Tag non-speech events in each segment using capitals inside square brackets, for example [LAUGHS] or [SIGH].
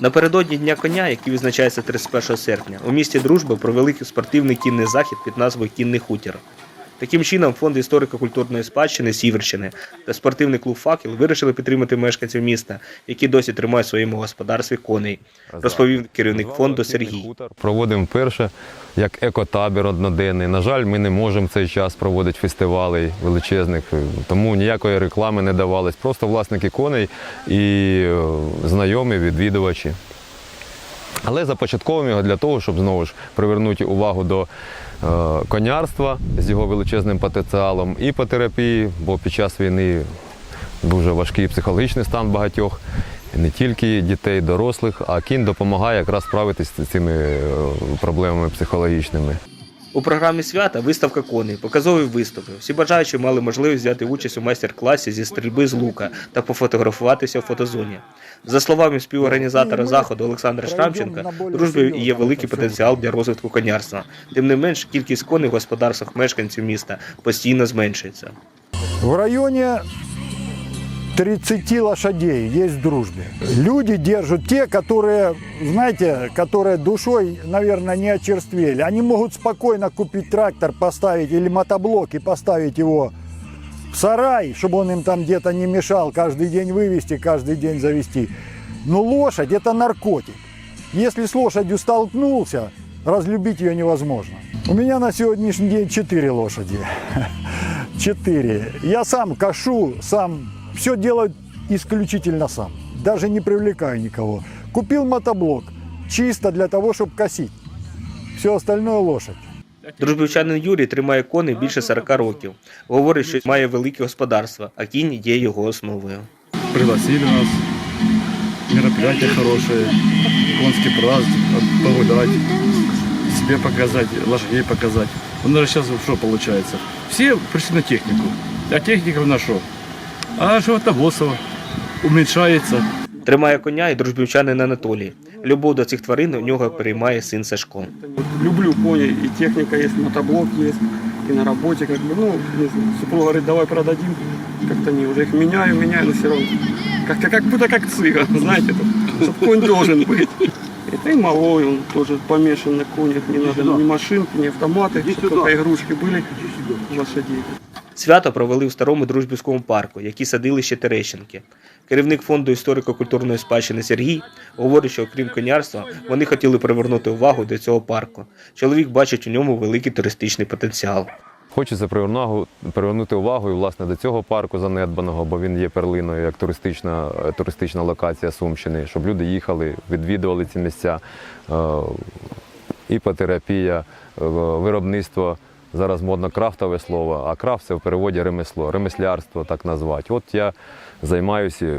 Напередодні Дня коня, який відзначається 31 серпня, у місті Дружби провели спортивний кінний захід під назвою Кінний хутір. Таким чином, фонд історико-культурної спадщини Сіверщини та спортивний клуб Факел вирішили підтримати мешканців міста, які досі тримають в своєму господарстві коней, розповів керівник фонду Сергій. Проводимо вперше як екотабір одноденний. На жаль, ми не можемо в цей час проводити фестивалей величезних, тому ніякої реклами не давалось. Просто власники коней і е, знайомі відвідувачі. Але започатковуємо його для того, щоб знову ж привернути увагу до е, конярства з його величезним потенціалом, і по терапії, бо під час війни дуже важкий психологічний стан багатьох, не тільки дітей, дорослих, а кінь допомагає якраз справитися з цими е, проблемами психологічними. У програмі свята виставка коней, показові виступи. Всі бажаючі мали можливість взяти участь у майстер-класі зі стрільби з лука та пофотографуватися в фотозоні. За словами співорганізатора заходу Олександра Шрамченка, в дружбі є великий потенціал для розвитку конярства. Тим не менш, кількість коней в господарствах мешканців міста постійно зменшується. В районе 30 лошадей есть в дружбе. Люди держат те, которые, знаете, которые душой, наверное, не очерствели. Они могут спокойно купить трактор, поставить или мотоблок и поставить его в сарай, чтобы он им там где-то не мешал, каждый день вывести, каждый день завести. Но лошадь – это наркотик. Если с лошадью столкнулся, разлюбить ее невозможно. У меня на сегодняшний день 4 лошади. [LAUGHS] Четыре. Я сам кашу, сам все делаю исключительно сам. Даже не привлекаю никого. Купил мотоблок чисто для того, чтобы косить. Все остальное лошадь. Дружбівчанин Юрій тримає коней більше 40 років. Говорить, що має велике господарство, а кінь є його основою. пригласили нас. Мероприятия хорошие, конский праздник, погулять, себе показать, лошадей показать. Ну, даже сейчас что получается? Все пришли на технику, а техника на что? А животноводство уменьшается. Тримає коня і дружбівчанин Анатолій. Любов до цих тварин у нього переймає син Сашко. люблю кони, и техника есть, мотоблок есть, и на работе, как бы, ну, не знаю, супруга говорит, давай продадим, как-то не, уже их меняю, меняю, но все равно, как-то как будто как цыган, знаете, чтобы конь должен быть. Это и малой, он тоже помешан на конях, не надо ни машинки, ни автоматы, чтобы только игрушки были лошадей. Свято провели у старому дружбівському парку, який садили ще Терещенки. Керівник фонду історико-культурної спадщини Сергій говорить, що окрім конярства, вони хотіли привернути увагу до цього парку. Чоловік бачить у ньому великий туристичний потенціал. Хочеться привернути увагу і, власне до цього парку занедбаного, бо він є перлиною як туристична, е, туристична локація Сумщини, щоб люди їхали, відвідували ці місця. Е, Іпотерапія, е, виробництво. Зараз модно крафтове слово, а крафт це в переводі ремесло, ремеслярство так назвати. От я займаюся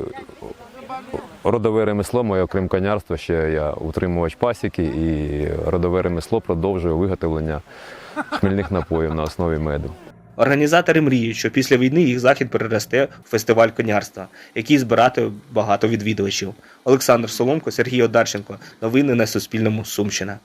родове ремесло, моє окрім конярства, ще я утримувач пасіки і родове ремесло продовжує виготовлення хмільних напоїв на основі меду. Організатори мріють, що після війни їх захід переросте в фестиваль конярства, який збирати багато відвідувачів. Олександр Соломко, Сергій Одарченко. Новини на Суспільному. Сумщина.